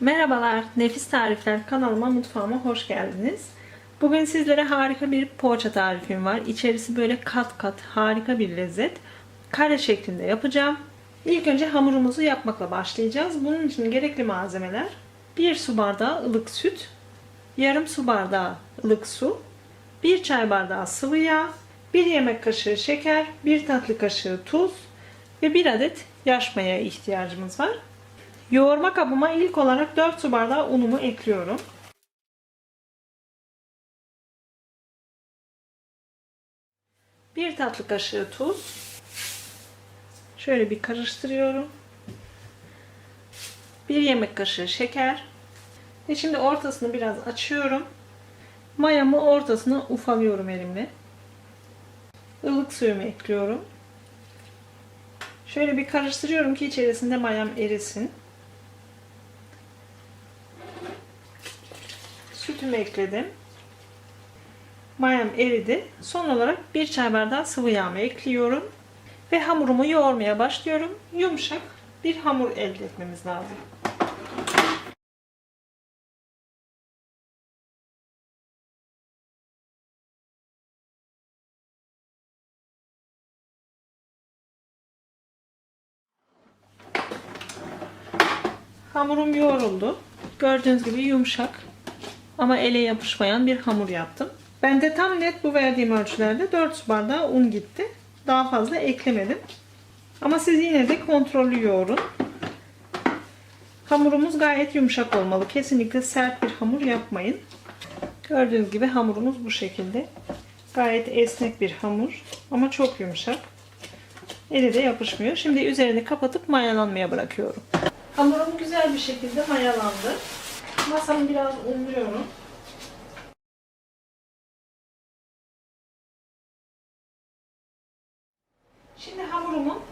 Merhabalar, Nefis Tarifler kanalıma, mutfağıma hoş geldiniz. Bugün sizlere harika bir poğaça tarifim var. İçerisi böyle kat kat harika bir lezzet. Kare şeklinde yapacağım. İlk önce hamurumuzu yapmakla başlayacağız. Bunun için gerekli malzemeler 1 su bardağı ılık süt, yarım su bardağı ılık su, 1 çay bardağı sıvı yağ, 1 yemek kaşığı şeker, 1 tatlı kaşığı tuz ve 1 adet yaş maya ihtiyacımız var. Yoğurma kabıma ilk olarak 4 su bardağı unumu ekliyorum. Bir tatlı kaşığı tuz. Şöyle bir karıştırıyorum. Bir yemek kaşığı şeker. Ve şimdi ortasını biraz açıyorum. Mayamı ortasına ufalıyorum elimle. Ilık suyumu ekliyorum. Şöyle bir karıştırıyorum ki içerisinde mayam erisin. Sütümü ekledim. Mayam eridi. Son olarak bir çay bardağı sıvı yağımı ekliyorum. Ve hamurumu yoğurmaya başlıyorum. Yumuşak bir hamur elde etmemiz lazım. Hamurum yoğruldu. Gördüğünüz gibi yumuşak ama ele yapışmayan bir hamur yaptım. Ben de tam net bu verdiğim ölçülerde 4 su bardağı un gitti. Daha fazla eklemedim. Ama siz yine de kontrollü yoğurun. Hamurumuz gayet yumuşak olmalı. Kesinlikle sert bir hamur yapmayın. Gördüğünüz gibi hamurumuz bu şekilde. Gayet esnek bir hamur ama çok yumuşak. Eli de yapışmıyor. Şimdi üzerini kapatıp mayalanmaya bırakıyorum. Hamurum güzel bir şekilde mayalandı. Masamı biraz unluyorum. Şimdi hamurumu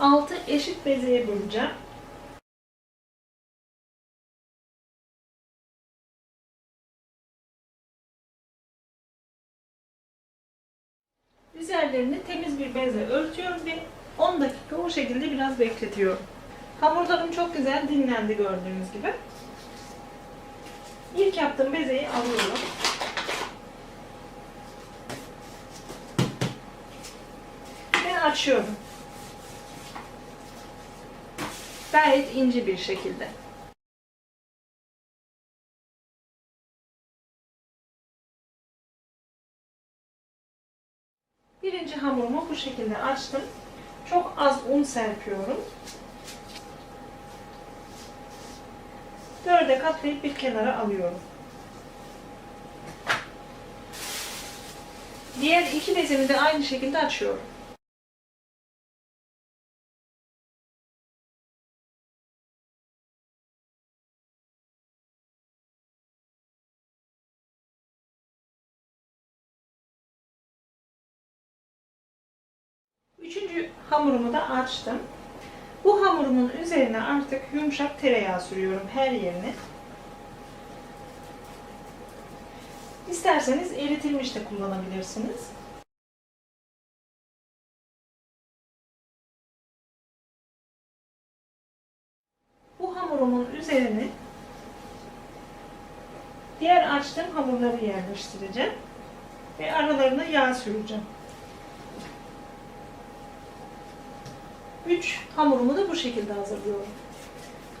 6 eşit bezeye böleceğim. Üzerlerini temiz bir bezle örtüyorum ve 10 dakika o şekilde biraz bekletiyorum. Hamurlarım çok güzel dinlendi gördüğünüz gibi. İlk yaptığım bezeyi alıyorum. Ve açıyorum. Gayet ince bir şekilde. Birinci hamurumu bu şekilde açtım. Çok az un serpiyorum. Dörde katlayıp bir kenara alıyorum. Diğer iki bezemi de aynı şekilde açıyorum. Üçüncü hamurumu da açtım. Bu hamurumun üzerine artık yumuşak tereyağı sürüyorum her yerine. İsterseniz eritilmiş de kullanabilirsiniz. Bu hamurumun üzerine diğer açtığım hamurları yerleştireceğim ve aralarına yağ süreceğim. 3 hamurumu da bu şekilde hazırlıyorum.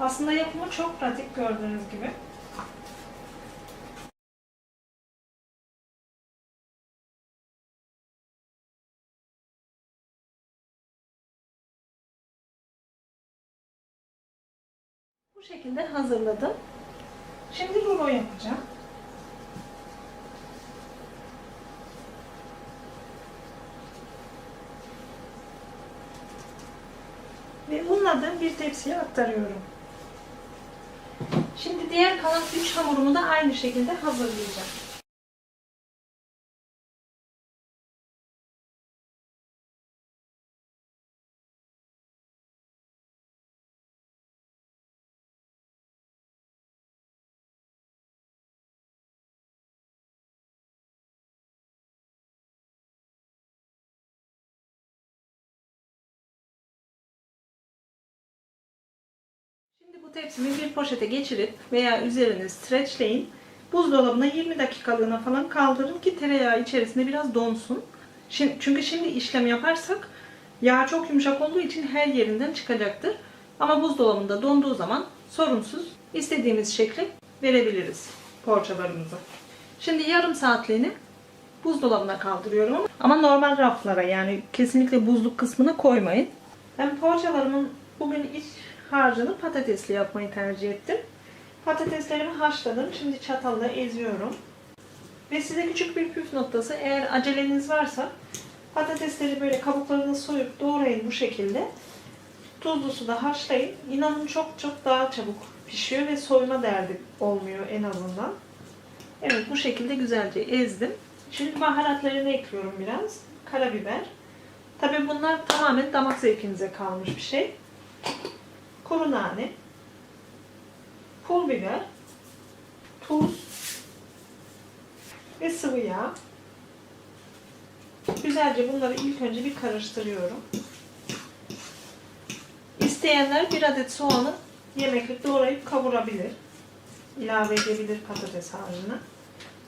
Aslında yapımı çok pratik gördüğünüz gibi. Bu şekilde hazırladım. Şimdi rulo yapacağım. ve unladığım bir tepsiye aktarıyorum. Şimdi diğer kalan 3 hamurumu da aynı şekilde hazırlayacağım. Bu tepsimi bir poşete geçirip veya üzerine streçleyin. Buzdolabına 20 dakikalığına falan kaldırın ki tereyağı içerisinde biraz donsun. Şimdi, çünkü şimdi işlem yaparsak yağ çok yumuşak olduğu için her yerinden çıkacaktır. Ama buzdolabında donduğu zaman sorunsuz istediğimiz şekli verebiliriz poğaçalarımızı. Şimdi yarım saatliğini buzdolabına kaldırıyorum ama- normal raflara yani kesinlikle buzluk kısmına koymayın. Ben poğaçalarımın bugün iç harcını patatesli yapmayı tercih ettim. Patateslerimi haşladım. Şimdi çatalla eziyorum. Ve size küçük bir püf noktası eğer aceleniz varsa patatesleri böyle kabuklarını soyup doğrayın bu şekilde. Tuzlu suda haşlayın. İnanın çok çok daha çabuk pişiyor ve soyma derdi olmuyor en azından. Evet bu şekilde güzelce ezdim. Şimdi baharatlarını ekliyorum biraz. Karabiber. Tabii bunlar tamamen damak zevkinize kalmış bir şey. Kuru nane. Pul biber. Tuz. Ve sıvı yağ. Güzelce bunları ilk önce bir karıştırıyorum. İsteyenler bir adet soğanı yemeklik doğrayıp kavurabilir. İlave edebilir patates harcına.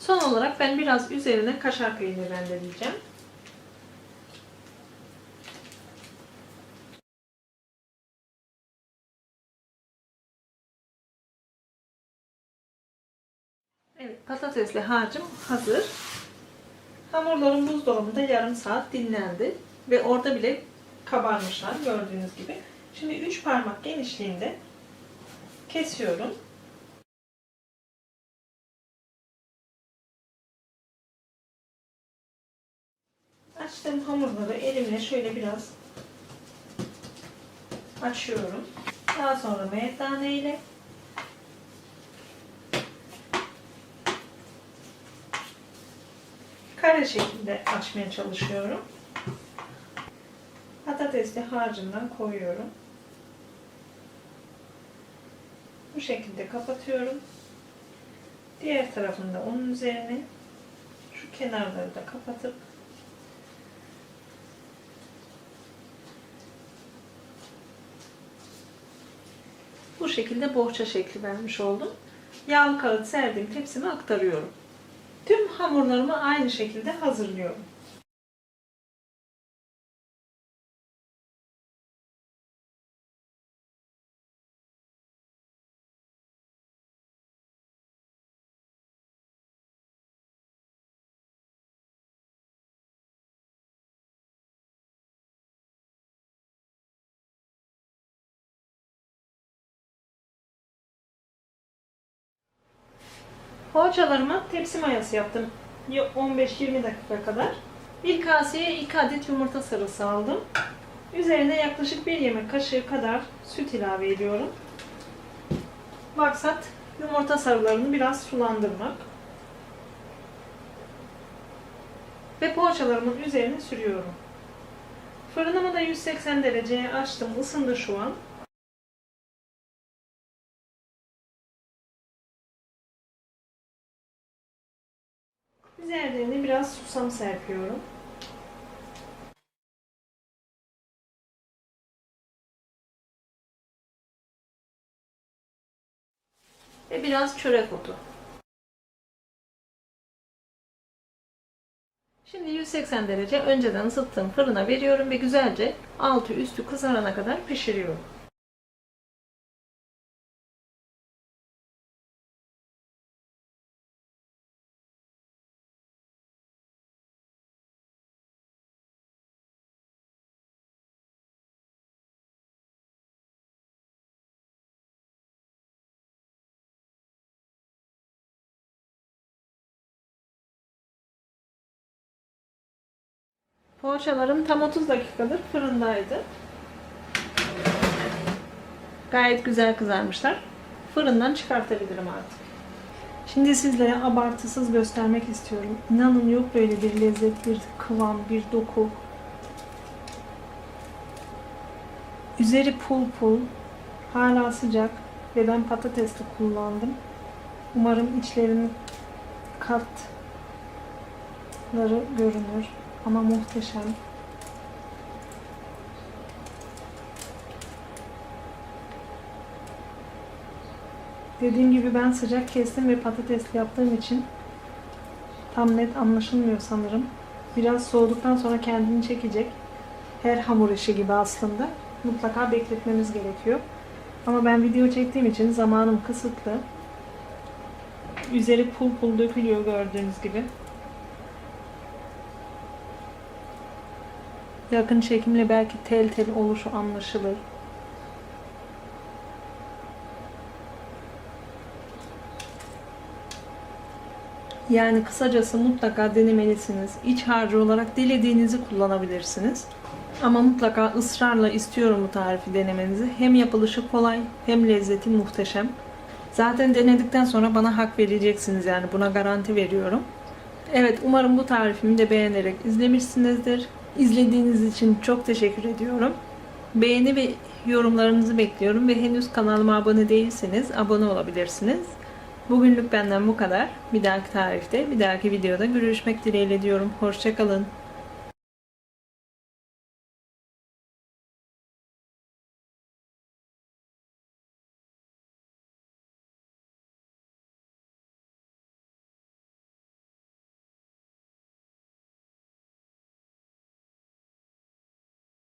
Son olarak ben biraz üzerine kaşar peyniri rendeleyeceğim. Evet, patatesli harcım hazır. Hamurlarım buzdolabında yarım saat dinlendi. Ve orada bile kabarmışlar gördüğünüz gibi. Şimdi 3 parmak genişliğinde kesiyorum. Açtığım hamurları elimle şöyle biraz açıyorum. Daha sonra merdane ile kare şeklinde açmaya çalışıyorum. Patatesli harcından koyuyorum. Bu şekilde kapatıyorum. Diğer tarafında onun üzerine şu kenarları da kapatıp bu şekilde bohça şekli vermiş oldum. Yağlı kağıt serdiğim tepsime aktarıyorum. Hamurlarımı aynı şekilde hazırlıyorum. Poğaçalarıma tepsi mayası yaptım. 15-20 dakika kadar. Bir kaseye 2 adet yumurta sarısı aldım. Üzerine yaklaşık 1 yemek kaşığı kadar süt ilave ediyorum. Maksat yumurta sarılarını biraz sulandırmak. Ve poğaçalarımın üzerine sürüyorum. Fırınımı da 180 dereceye açtım. Isındı şu an. Üzerlerine biraz susam serpiyorum. Ve biraz çörek otu. Şimdi 180 derece önceden ısıttığım fırına veriyorum ve güzelce altı üstü kızarana kadar pişiriyorum. Poğaçalarım tam 30 dakikadır fırındaydı. Gayet güzel kızarmışlar. Fırından çıkartabilirim artık. Şimdi sizlere abartısız göstermek istiyorum. İnanın yok böyle bir lezzet, bir kıvam, bir doku. Üzeri pul pul, hala sıcak ve ben patatesli kullandım. Umarım içlerinin katları görünür. Ama muhteşem. Dediğim gibi ben sıcak kestim ve patatesli yaptığım için tam net anlaşılmıyor sanırım. Biraz soğuduktan sonra kendini çekecek. Her hamur işi gibi aslında. Mutlaka bekletmemiz gerekiyor. Ama ben video çektiğim için zamanım kısıtlı. Üzeri pul pul dökülüyor gördüğünüz gibi. Yakın çekimle belki tel tel oluşu anlaşılır. Yani kısacası mutlaka denemelisiniz. İç harcı olarak dilediğinizi kullanabilirsiniz. Ama mutlaka ısrarla istiyorum bu tarifi denemenizi. Hem yapılışı kolay hem lezzeti muhteşem. Zaten denedikten sonra bana hak vereceksiniz yani buna garanti veriyorum. Evet umarım bu tarifimi de beğenerek izlemişsinizdir. İzlediğiniz için çok teşekkür ediyorum. Beğeni ve yorumlarınızı bekliyorum ve henüz kanalıma abone değilseniz abone olabilirsiniz. Bugünlük benden bu kadar. Bir dahaki tarifte, bir dahaki videoda görüşmek dileğiyle diyorum. Hoşçakalın.